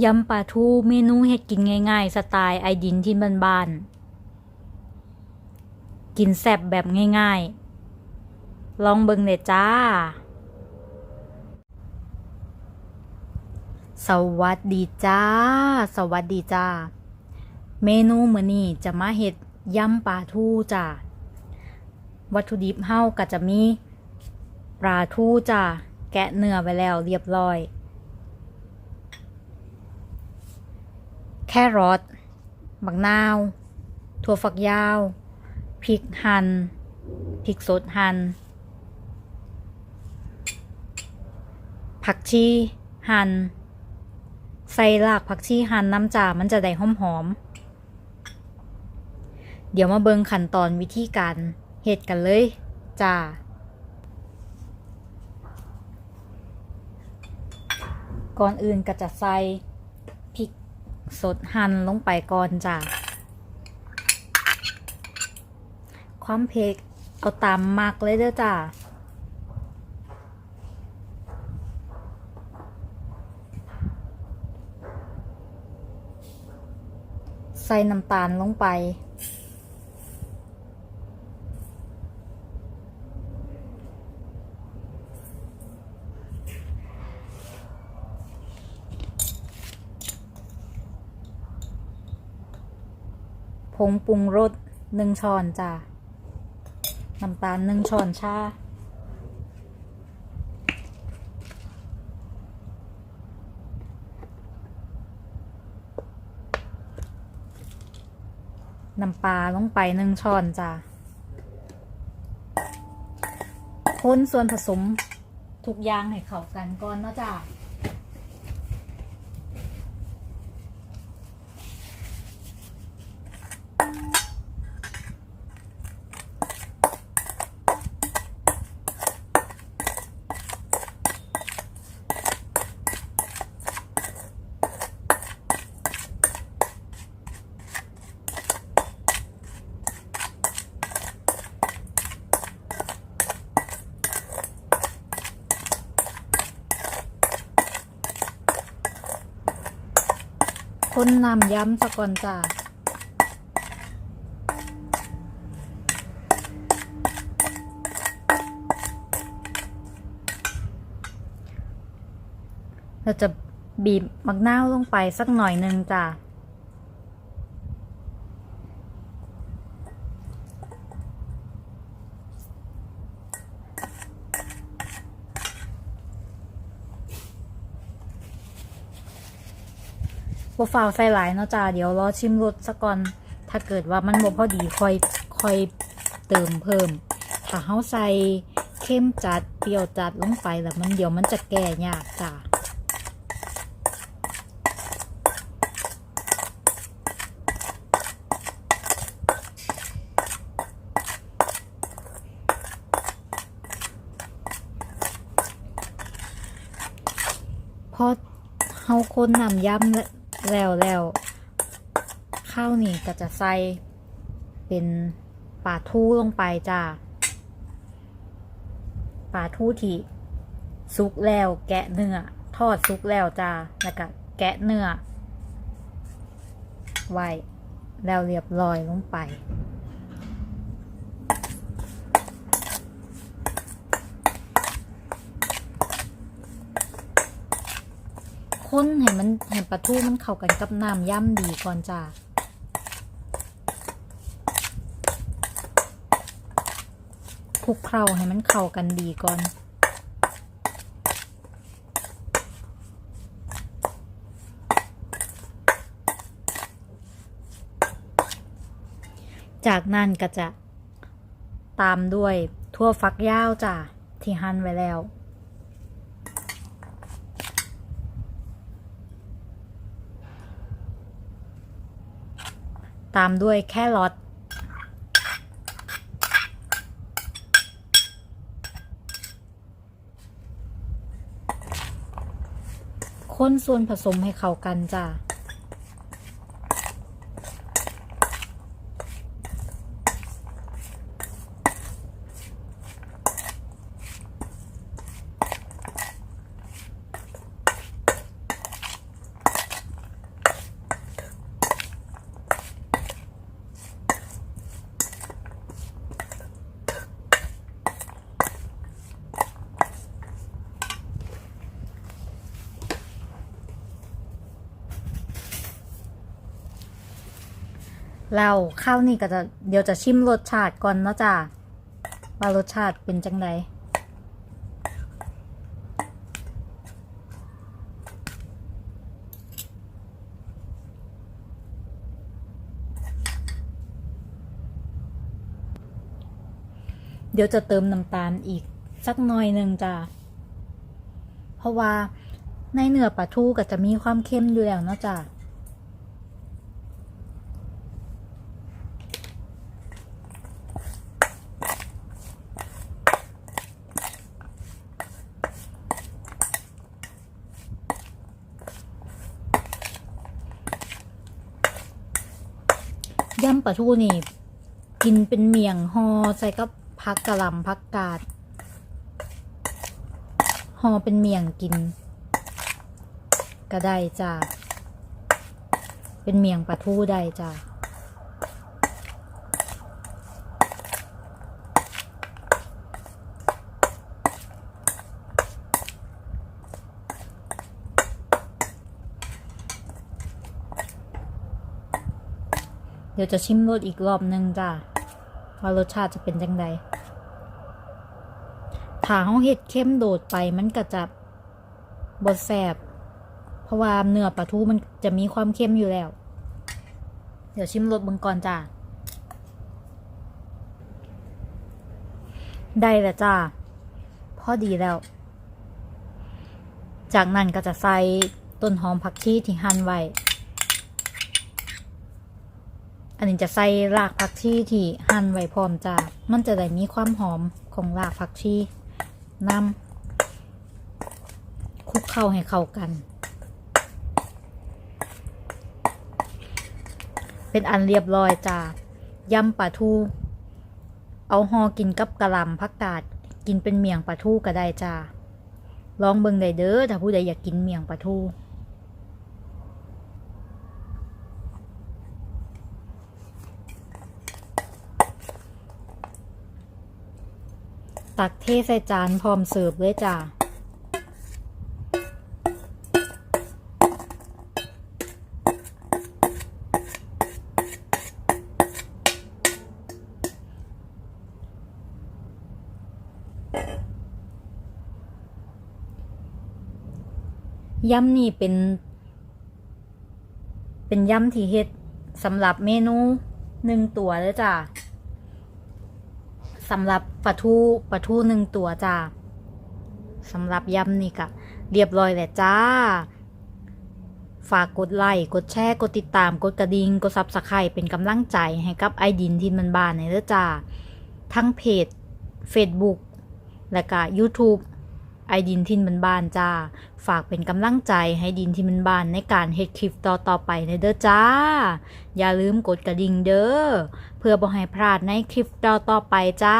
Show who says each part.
Speaker 1: ยำปลาทูเมนูเฮ็ดกินง่ายๆ สไตล์ไอดินที่บ้านๆ กินแซ่บแบบง่ายๆ ลองเบิ่งเลยจ้า สวัสดีจ้า สวัสดีจ้า เมนูมื้อนี้จะมาเฮ็ดยำปลาทูจ้า วัตถุดิบเฮาก็จะมีปลาทูจ้า แกะเนื้อไว้แล้วเรียบร้อย แครอทบักนาว ถั่วฝักยาว พริกหัน่น พริกสดหัน่น ผักชีหัน่น ใส่รากผักชีหั่นน้ำจ่ามันจะได้หอมหอม เดี๋ยวมาเบิงขั้นตอนวิธีการเฮ็ดกันเลยจ้าก่อนอื่นก็จะใส่ สดหั่นลงไปก่อนจ้าความเผ็ดเอาตามมักเลยเด้อจ้าใส่น้ำตาลลงไป งปรุงรสหนึ่งช้อนจ้ะน้ำตาลหนึ่งช้อนชาน้ำปลาลงไปหนึ่งช้อนจ้ะคนส่วนผสมทุกอย่างให้เข้ากันก่อนเนาะจ้ะ้นนำย้ำสะก่อนจ้าเราจะบีบมักนาวลงไปสักหน่อยหนึ่งจ้า บ่ฟ้าวใส่หลายเนาะจ้าเดี๋ยวรอชิมรสซะก่อน ถ้าเกิดว่ามันบ่พอดีค่อยค่อยเติมเพิ่มถ้าเฮาใส่เข้มจัดเปรี้ยวจัดลงไปแล้วมันเดี๋ยวมันจะแก่ยากจ้าพอเฮาคนนำย้ำแล้ว แล้วแล้วข้าวนี่ก็จะใส่เป็นปลาทูลงไปจ้าปลาทูที่ซุกแล้ว แกะเนื้อทอดซุกแล้วจ้าแล้วก็แกะเนื้อไว้แล้วเรียบร้อยลงไป คนให้มันให้ปลาทูมันเข้ากันกับน้ำย่ำดีก่อนจ้าคลุกเคล้าให้มันเข้ากันดีก่อน จากนั้นก็จะตามด้วยทั่วฟักยาวจ้าที่หั่นไว้แล้ว ตามด้วยแครอทคนส่วนผสมให้เข้ากันจ้า แล้วข้าวนี่ก็จะเดี๋ยวจะชิมรสชาติก่อนเนาะจ้าว่ารสชาติเป็นจังไดเดี๋ยวจะเติมน้ำตาลอีกสักหน่อยหนึ่งจ้าเพราะว่าในเนื้อปลาทูก็จะมีความเค็มอยู่แล้วเนาะจ้า ยำปลาทูนี่ กินเป็นเมี่ยงหอใส่กับพักกะหล่ำพักกาดหอเป็นเมี่ยงกิน ก็ได้จ้าเป็นเมี่ยงปลาทูได้จ้า ดี๋ยวจะชิมรสอีกรอบหนึ่งจ้าว่ารสชาติจะเป็นจังไดถ้าเฮาเฮ็ดเข้มโดดไปมันก็จะบดแสบ เพราะว่าเนื้อปลาทูมันจะมีความเข้มอยู่แล้ว เดี๋ยวชิมรสเบิ่งก่อนจ้าได้แล้วจ้าพอดีแล้ว จากนั้นก็จะใส่ต้นหอมผักชีที่หั่นไว้ อันนี้จะใส่รากผักชีที่หั่นไว้พร้อมจ้ามันจะได้มีความหอมของรากผักชีนำคลุกเข้าให้เข้ากัน เป็นอันเรียบร้อยจ้ายำปลาทู เอาหอกินกับกะหล่ำผักกาดกินเป็นเมี่ยงปลาทูก็ได้จ้าลองเบิ่งได้เด้อถ้าผู้ใดอยากกินเมี่ยงปลาทู ตักเทใส่จานพร้อมเสิร์ฟเลยจ้ายำนี่เป็น เป็นยำที่เฮ็ดสำหรับเมนูหนึ่งตัวเลยจ้า สำหรับปลาทูปลาทูหนึ่งตัวจ้าสำหรับยำนี่กะเรียบร้อยแหละจ้า ฝากกดไลค์กดแชร์กดติดตามกดกระดิ่งกดซับสไครป์เป็นกำลังใจให้กับไอดินทินมันบานในเด้อจ้า ทั้งเพจ Facebook และก็ YouTube ไอดินทินมันบานจ้า ฝากเป็นกำลังใจให้ดินทินมันบานในการเฮ็ดคลิปต่อต่อไปในเด้อจ้า อย่าลืมกดกระดิ่งเด้อ เพื่อบ่ให้พลาดในคลิปต่อต่อไปจ้า